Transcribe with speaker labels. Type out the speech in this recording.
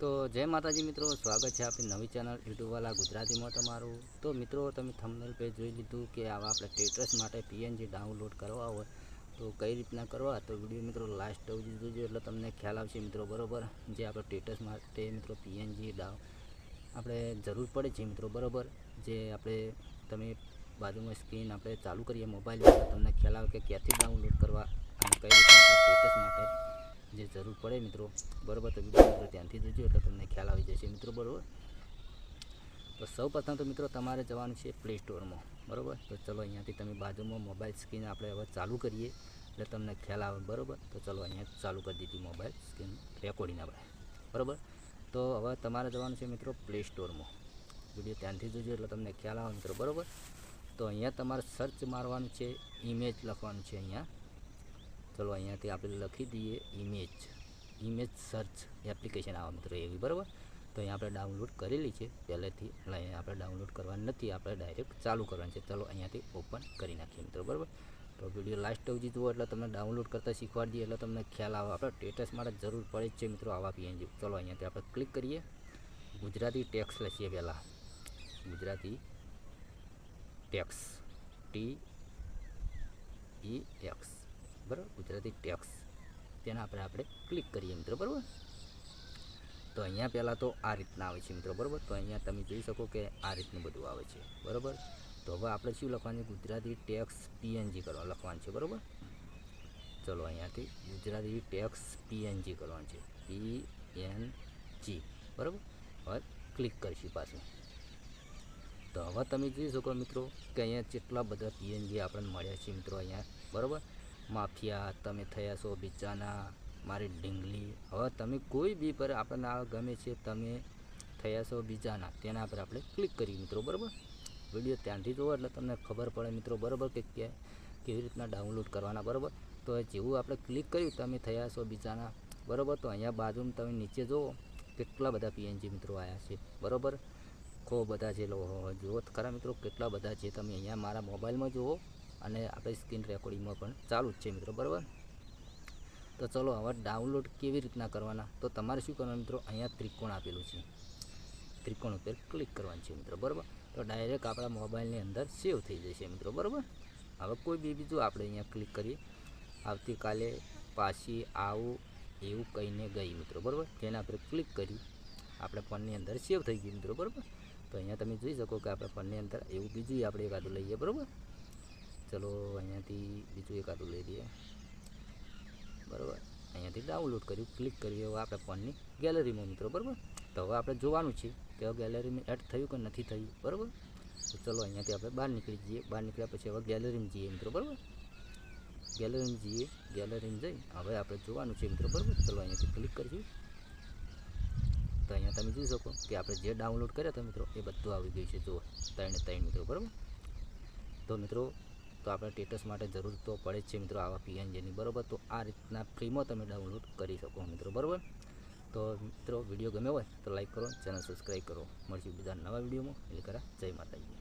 Speaker 1: તો જય માતાજી મિત્રો, સ્વાગત છે આપણી નવી ચેનલ યુટ્યુબવાલા ગુજરાતીમાં તમારું. તો મિત્રો, તમે થંબનેલ પેજ જોઈ લીધું કે આવા આપણે ટેટ્રસ માટે પીએનજી ડાઉનલોડ કરવા હોય, તો કઈ રીતના કરવા? તો વીડિયો મિત્રો લાસ્ટ સુધી જોજો એટલે તમને ખ્યાલ આવશે મિત્રો, બરોબર? જે આપણે ટેટસ માટે મિત્રો પીએનજી ડાઉ આપણે જરૂર પડે છે મિત્રો, બરોબર? જે આપણે, તમે બાજુમાં સ્ક્રીન આપણે ચાલુ કરીએ મોબાઈલ તમને ખ્યાલ આવે કે ક્યાંથી ડાઉનલોડ કરવા અને કઈ રીતના સ્ટેટસ માટે જે જરૂર પડે મિત્રો, બરાબર તો વીડિયો મિત્રો ધ્યાનથી જોજો એટલે તમને ખ્યાલ આવી જશે મિત્રો, બરોબર? તો સૌ પ્રથમ તો મિત્રો તમારે જવાનું છે પ્લે સ્ટોરમાં બરાબર? તો ચલો અહીંયાથી તમે બાજુમાં મોબાઈલ સ્ક્રીન આપણે હવે ચાલુ કરીએ એટલે તમને ખ્યાલ આવે, બરોબર? તો ચલો અહીંયા ચાલુ કરી દીધી મોબાઈલ સ્ક્રીન રેકોર્ડિંગ આપણે, બરાબર? તો હવે તમારે જવાનું છે મિત્રો પ્લે સ્ટોરમાં વીડિયો ધ્યાનથી જોજો એટલે તમને ખ્યાલ આવે મિત્રો, બરોબર? તો અહીંયા તમારે સર્ચ મારવાનું છે ઇમેજ લખવાનું છે અહીંયા ચલો અહીંયાથી આપણે લખી દઈએ ઇમેજ ઇમેજ સર્ચ એપ્લિકેશન આવે મિત્રો એવી બરાબર? તો અહીંયા આપણે ડાઉનલોડ કરેલી છે. પહેલેથી અહીંયા આપણે ડાઉનલોડ કરવાની નથી, આપણે ડાયરેક્ટ ચાલુ કરવાની છે. ચલો અહીંયાથી ઓપન કરી નાખીએ મિત્રો, બરાબર? તો વીડિયો લાસ્ટ સુધી જુઓ એટલે તમને ડાઉનલોડ કરતાં શીખવાડી દઈએ એટલે તમને ખ્યાલ આવે. આપણે સ્ટેટસ માટે જરૂર પડે જ છે મિત્રો આવા પીએનજી ચલો અહીંયાથી આપણે ક્લિક કરીએ. ગુજરાતી ટેક્સ લખીએ પહેલાં. Gujarati text T E X બરાબર? ગુજરાતી ટેક્સ તેના આપણે આપણે ક્લિક કરીએ મિત્રો, બરાબર? તો અહીંયા પહેલાં તો આ રીતના આવે છે મિત્રો, બરાબર? તો અહીંયા તમે જોઈ શકો કે આ રીતનું બધું આવે છે, બરાબર? તો હવે આપણે શું લખવાનું છે? ગુજરાતી ટેક્સ પીએનજી કરવા લખવાનું છે, બરાબર? ચલો અહીંયાથી ગુજરાતી ટેક્સ પીએનજી કરવાનું છે. પી એન જી બરાબર? હવે ક્લિક કરીશું પાછું. તો હવે તમે જોઈ શકો મિત્રો કે અહીંયા કેટલા બધા પીએનજી આપણને મળ્યા છે મિત્રો અહીંયા, બરાબર? માફિયા, તમે થયા છો બિચાના મારી ઢીંગલી. હવે તમે કોઈ બી પર આપણને આ ગમે છે, તમે થયા છો બીજાના તેના પર આપણે ક્લિક કરીએ મિત્રો, બરાબર? વીડિયો ત્યાંથી જોવો એટલે તમને ખબર પડે મિત્રો, બરાબર, કે કેવી રીતના ડાઉનલોડ કરવાના, બરાબર? તો જેવું આપણે ક્લિક કર્યું, તમે થયા છો બીજાના બરાબર? તો અહીંયા બાજુમાં તમે નીચે જુઓ, કેટલા બધા પીએનજી મિત્રો આવ્યા છે, બરાબર? ખૂબ બધા છે જુઓ ખરા મિત્રો, કેટલા બધા છે તમે અહીંયા મારા મોબાઈલમાં જુઓ અને આપણે સ્ક્રીન રેકોર્ડિંગમાં પણ ચાલુ જ છે મિત્રો, બરાબર? તો ચલો હવે ડાઉનલોડ કેવી રીતના કરવાના? તો તમારે શું કરવાનું મિત્રો? અહીંયા ત્રિકોણ આપેલું છે. ત્રિકોણ ઉપર ક્લિક કરવાનું છે મિત્રો, બરાબર? તો ડાયરેક્ટ આપણા મોબાઈલની અંદર સેવ થઈ જશે મિત્રો, બરાબર? હવે કોઈ બી બીજું આપણે અહીંયા ક્લિક કરીએ. આવતીકાલે પાછી આવું એવું કહીને ગઈ મિત્રો, બરાબર? તેના આપણે ક્લિક કરી, આપણે ફોનની અંદર સેવ થઈ ગયું મિત્રો, બરાબર? તો અહીંયા તમે જોઈ શકો કે આપણે ફોનની અંદર એવું બીજું આપણે એકાદું લઈએ, બરાબર? ચલો, અહીંયાથી બીજું એક આટલું લઈ લઈએ. બરાબર. અહીંયાથી ડાઉનલોડ કર્યું ક્લિક કરીએ હવે આપણે ફોનની ગેલેરીમાં મિત્રો, બરાબર? તો હવે આપણે જોવાનું છે કે હવે ગેલેરીમાં એડ થયું કે નથી થયું, બરાબર? તો ચલો, અહીંયાથી આપણે બહાર નીકળી જઈએ. બહાર નીકળ્યા પછી હવે ગેલેરીમાં જઈએ મિત્રો, બરાબર? ગેલેરીમાં જઈએ ગેલેરીમાં જઈ, હવે આપણે જોવાનું છે મિત્રો, બરાબર? ચલો, અહીંયાથી ક્લિક કરીશું. તો અહીંયા તમે જોઈ શકો કે આપણે જે ડાઉનલોડ કર્યા હતા મિત્રો, એ બધું આવી ગયું છે. જુઓ, ત્રણે ત્રણ મિત્રો, બરાબર? તો મિત્રો તો આપણે સ્ટેટસ માટે જરૂર તો પડે જ છે મિત્રો આવા પીએનજીની બરાબર? તો આ રીતના ફ્રીમાં તમે ડાઉનલોડ કરી શકો મિત્રો, બરાબર? તો મિત્રો વીડિયો ગમ્યો હોય તો લાઈક કરો ચેનલ સબસ્ક્રાઈબ કરો. મળશું બીજા નવા વિડીયોમાં એટલે કરા, જય માતાજી.